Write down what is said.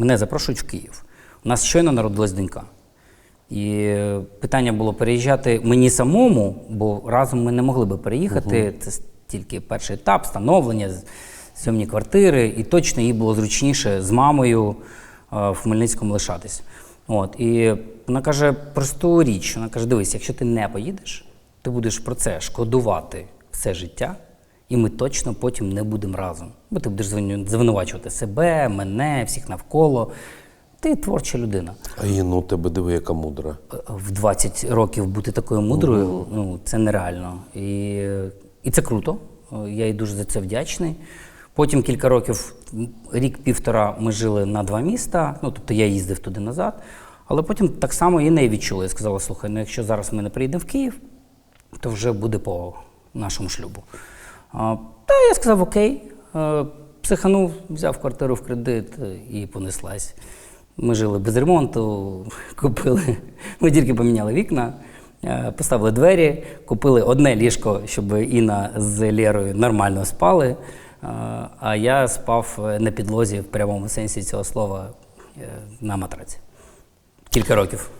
Мене запрошують в Київ. У нас щойно народилась донька. І питання було переїжджати мені самому, бо разом ми не могли би переїхати. Це тільки перший етап, становлення, з- сьомні квартири, і точно їй було зручніше з мамою е, в Хмельницькому лишатись. От, і вона каже просту річ: вона каже: дивись, якщо ти не поїдеш, ти будеш про це шкодувати все життя, і ми точно потім не будемо разом. Бо ти будеш звинувачувати себе, мене, всіх навколо. Ти творча людина. А її, ну тебе диви, яка мудра. В 20 років бути такою мудрою, ну це нереально. І, і це круто. Я їй дуже за це вдячний. Потім кілька років, рік-півтора, ми жили на два міста. Ну, тобто я їздив туди назад. Але потім так само і неї відчула. Я сказала: слухай, ну якщо зараз ми не приїдемо в Київ, то вже буде по нашому шлюбу. Та я сказав окей. Психанув, взяв квартиру в кредит і понеслась. Ми жили без ремонту, купили, ми тільки поміняли вікна, е, поставили двері, купили одне ліжко, щоб Інна з Лєрою нормально спали. Е, А я спав на підлозі в прямому сенсі цього слова е, на матраці. Кілька років.